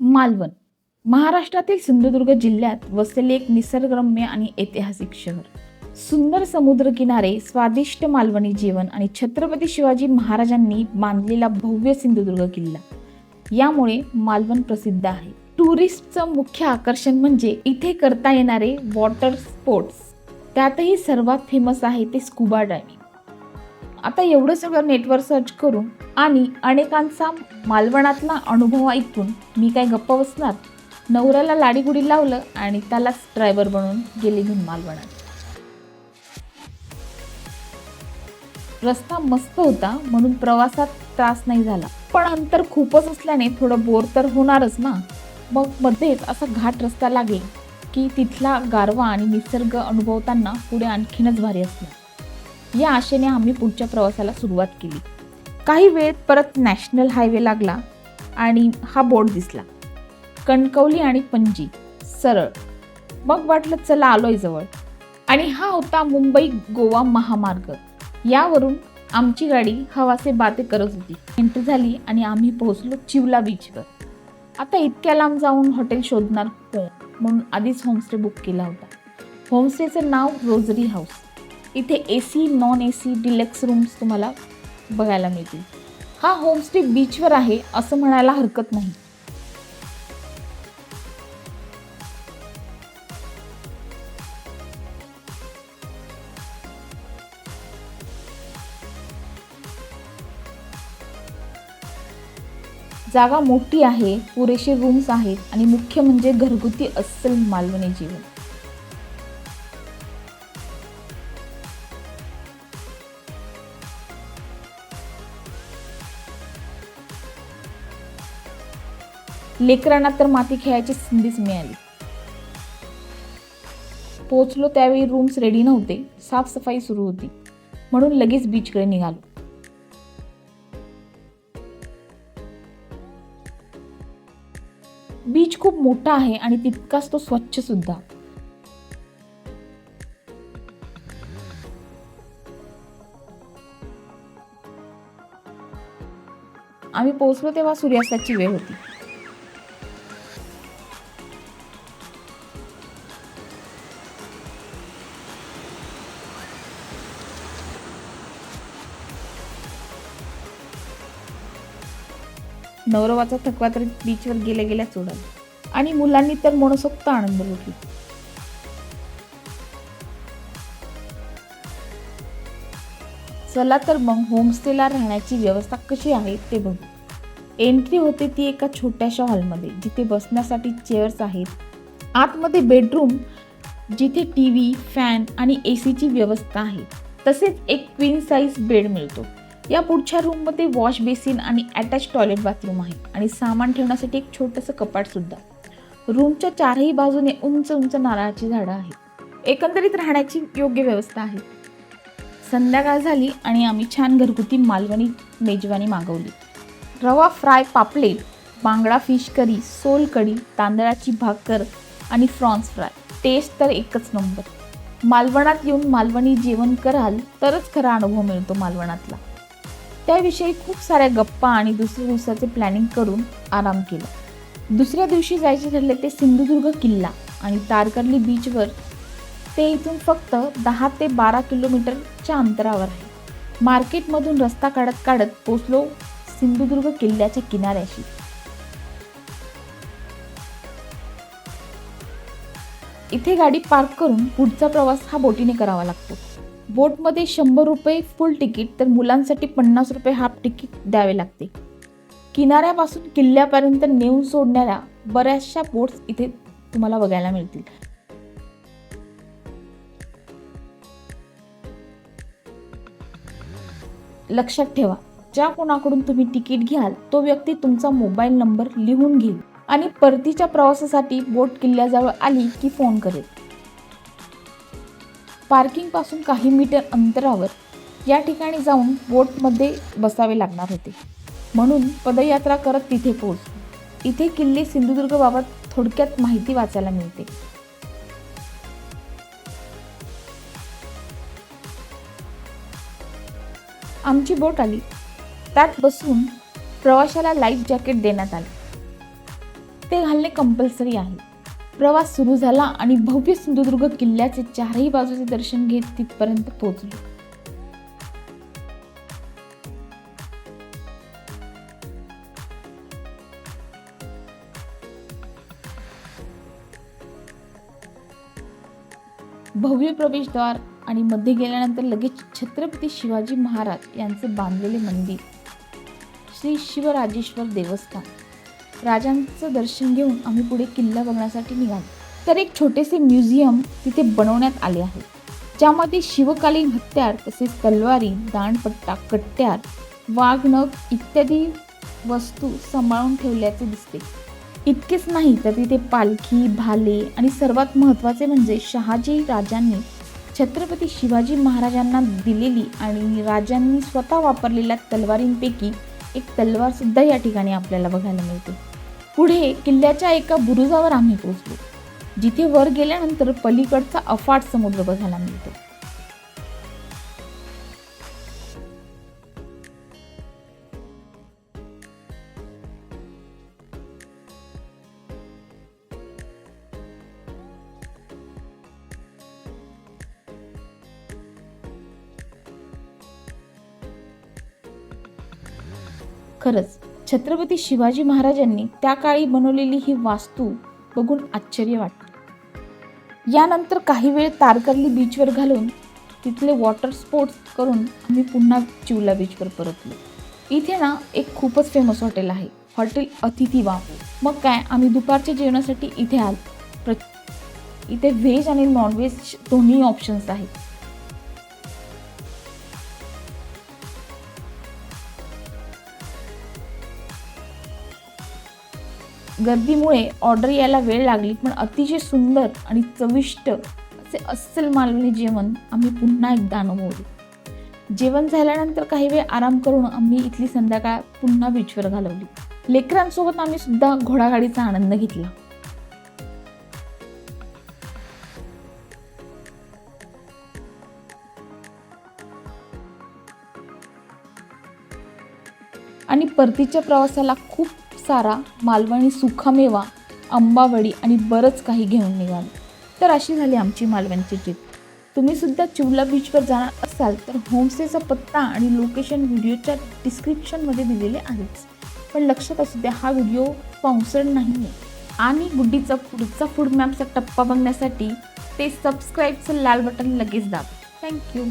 मालवण. महाराष्ट्रातील सिंधुदुर्ग जिल्ह्यात वसलेले एक निसर्गरम्य आणि ऐतिहासिक शहर. सुंदर समुद्रकिनारे स्वादिष्ट मालवणी जेवण आणि छत्रपती शिवाजी महाराजांनी बांधलेला भव्य सिंधुदुर्ग किल्ला. यामुळे मालवण प्रसिद्ध आहे. टुरिस्टचं मुख्य आकर्षण म्हणजे इथे करता येणारे वॉटर स्पोर्ट्स. त्यातही सर्वात फेमस आहे ते स्कुबा डायविंग. आता एवढं सगळं नेटवर सर्च करून आणि अनेकांचा मालवणातला अनुभव ऐकून मी काय गप्प बसणार? नवऱ्याला लाडीगुडी लावलं आणि त्यालाच ड्रायव्हर बनवून गेले घेऊन मालवणात. रस्ता मस्त होता म्हणून प्रवासात त्रास नाही झाला. पण अंतर खूपच असल्याने थोडं बोर तर होणारच ना? मग मध्येच असा घाट रस्ता लागेल की तिथला गारवा आणि निसर्ग अनुभवताना पुढे आणखीनच भारी असणार. या आशेने आम्ही पुढच्या प्रवासाला सुरुवात केली. काही वेळेत परत नॅशनल हायवे लागला आणि हा बोर्ड दिसला. कणकवली आणि पणजी सरळ. मग वाटलं चला आलोय जवळ. आणि हा होता मुंबई गोवा महामार्ग. यावरून आमची गाडी हवासे बाते करत होती. एंट्री झाली आणि आम्ही पोहोचलो चिवला बीचवर आता इतक्या लांब जाऊन हॉटेल शोधणार कोण? म्हणून आधीच होमस्टे बुक केला होता. होमस्टेचं नाव रोजरी हाऊस इथे A C non A C deluxe rooms तुम्हाला बघायला मिळतील. हा होमस्टे बीचवर आहे असं म्हणायला हरकत नाही. जागा मोठी आहे पुरेसे रूम्स आहेत आणि मुख्य म्हणजे घरगुती अस्सल मालवणी जीवन. लेकरांना तर माती खेळायची संधीच मिळाली. पोचलो त्यावेळी रूम्स रेडी नव्हते. साफसफाई सुरू होती. म्हणून लगेच बीचकडे निघालो. बीच खूप मोठा आहे आणि तितकाच तो स्वच्छ सुद्धा. आम्ही पोहोचलो तेव्हा सूर्यास्ताची वेळ होती. नवरवाचा थकवा तर बीचवर गेल्या गेल्या सोडला. आणि मुलांनी तर मनसोक्त आनंद लुटला. चला तर मग होमस्टेला राहण्याची व्यवस्था कशी आहे ते बघू. एंट्री होते ती एका छोट्याशा हॉलमध्ये जिथे बसण्यासाठी चेअर्स आहेत. आतमध्ये बेडरूम जिथे टी व्ही फॅन आणि ए सीची व्यवस्था आहे. तसेच एक क्वीन साईज बेड मिळतो. या पुढच्या रूममध्ये वॉश बेसिन आणि अटॅच टॉयलेट बाथरूम आहे. आणि सामान ठेवण्यासाठी एक छोटंसं कपाटसुद्धा रूमच्या चारही बाजूने उंच उंच नारळाची झाडं आहेत. एकंदरीत राहण्याची योग्य व्यवस्था आहे. संध्याकाळ झाली आणि आम्ही छान घरगुती मालवणी मेजवानी मागवली. रवा फ्राय पापलेट बांगडा फिश करी सोल कढी तांदळाची भाकर आणि फ्रॉन्स फ्राय टेस्ट तर एकच नंबर मालवणात येऊन मालवणी जेवण कराल तरच खरा अनुभव मिळतो मालवणातला. त्याविषयी खूप साऱ्या गप्पा आणि दुसऱ्या दिवसाचे प्लॅनिंग करून आराम केला. दुसऱ्या दिवशी जायचे ठरले ते सिंधुदुर्ग किल्ला आणि तारकर्ली बीचवर ते इथून फक्त दहा ते बारा किलोमीटरच्या अंतरावर आहे. मार्केटमधून रस्ता काढत काढत पोचलो सिंधुदुर्ग किल्ल्याच्या किनाऱ्याशी. इथे गाडी पार्क करून पुढचा प्रवास हा बोटीने करावा लागतो. बोटमध्ये शंभर रुपये फुल तिकीट तर मुलांसाठी पन्नास रुपये हाफ तिकीट द्यावे लागते. किनाऱ्यापासून किल्ल्यापर्यंत नेऊन सोडणाऱ्या बऱ्याचशा बोट्स इथे तुम्हाला बघायला मिळतील. लक्षात ठेवा ज्या कोणाकडून तुम्ही तिकीट घ्याल तो व्यक्ती तुमचा मोबाईल नंबर लिहून घेईल आणि परतीच्या प्रवासासाठी बोट किल्ल्याजवळ आली की फोन करेल. पार्किंगपासून काही मीटर अंतरावर या ठिकाणी जाऊन बोटमध्ये बसावे लागणार होते. म्हणून पदयात्रा करत तिथे पोहोचलो. इथे किल्ले सिंधुदुर्गबाबत थोडक्यात माहिती वाचायला मिळते. आमची बोट आली. त्यात बसून प्रवाशाला लाईफ जॅकेट देण्यात आले. ते घालणे कंपल्सरी आहे. प्रवास सुरू झाला आणि भव्य सिंधुदुर्ग किल्ल्याचे चारही बाजूचे दर्शन घेत तिथपर्यंत पोहोचलो. भव्य प्रवेशद्वार आणि मध्ये गेल्यानंतर लगेच छत्रपती शिवाजी महाराज यांचे बांधलेले मंदिर. श्री शिवराजेश्वर देवस्थान. राजांचं दर्शन घेऊन आम्ही पुढे किल्ला बघण्यासाठी निघालो. तर एक छोटेसे म्युझियम तिथे बनवण्यात आले आहे. ज्यामध्ये शिवकालीन हत्यार तसेच तलवारी दाणपट्टा कट्ट्यार वाघनग इत्यादी वस्तू सांभाळून ठेवल्याचे दिसते. इतकेच नाही तर तिथे पालखी भाले आणि सर्वात महत्त्वाचे म्हणजे शहाजी राजांनी छत्रपती शिवाजी महाराजांना दिलेली आणि राजांनी स्वतः वापरलेल्या तलवारींपैकी एक तलवारसुद्धा या ठिकाणी आपल्याला बघायला मिळते. पुढे किल्ल्याच्या एका बुरुजावर आम्ही पोहोचलो. जिथे वर गेल्यानंतर पलीकडचा अफाट समुद्र बघायला मिळतो. खरंच छत्रपती शिवाजी महाराजांनी त्या काळी बनवलेली ही वास्तू बघून आश्चर्य वाटते यानंतर काही वेळ तारकर्ली बीचवर घालून तिथले वॉटर स्पोर्ट्स करून आम्ही पुन्हा चिवला बीचवर परतलो. इथे ना एक खूपच फेमस हॉटेल आहे हॉटेल अतिथी बांबू मग काय आम्ही दुपारच्या जेवणासाठी इथे आलो. प्र इथे व्हेज आणि नॉनव्हेज दोन्ही ऑप्शन्स आहेत. गर्दीमुळे ऑर्डर यायला वेळ लागली पण अतिशय सुंदर आणि चविष्ट असे अस्सल मालवणी जेवण आम्ही पुन्हा एकदा अनुभवले. जेवण झाल्यानंतर काही वेळ आराम करून आम्ही इथली संध्याकाळ पुन्हा बीचवर घालवली. लेकरांसोबत आम्ही सुद्धा घोडागाडीचा आनंद घेतला. आणि परतीच्या प्रवासाला खूप सारा मालवणी सुखामेवा आंबावडी आणि बरंच काही घेऊन निघालो. तर अशी झाली आमची मालवणची ट्रिप. तुम्ही सुद्धा चिवला बीचवर जाणार असाल तर होमस्टेचा पत्ता आणि लोकेशन व्हिडिओच्या डिस्क्रिप्शनमध्ये दिलेले आहेच. पण लक्षात असू द्या हा व्हिडिओ स्पॉन्सर्ड नाही आहे आणि गुड्डीचा पुढचा फूड मॅपचा टप्पा बघण्यासाठी ते सबस्क्राईबचं लाल बटन लगेच दाब. थँक्यू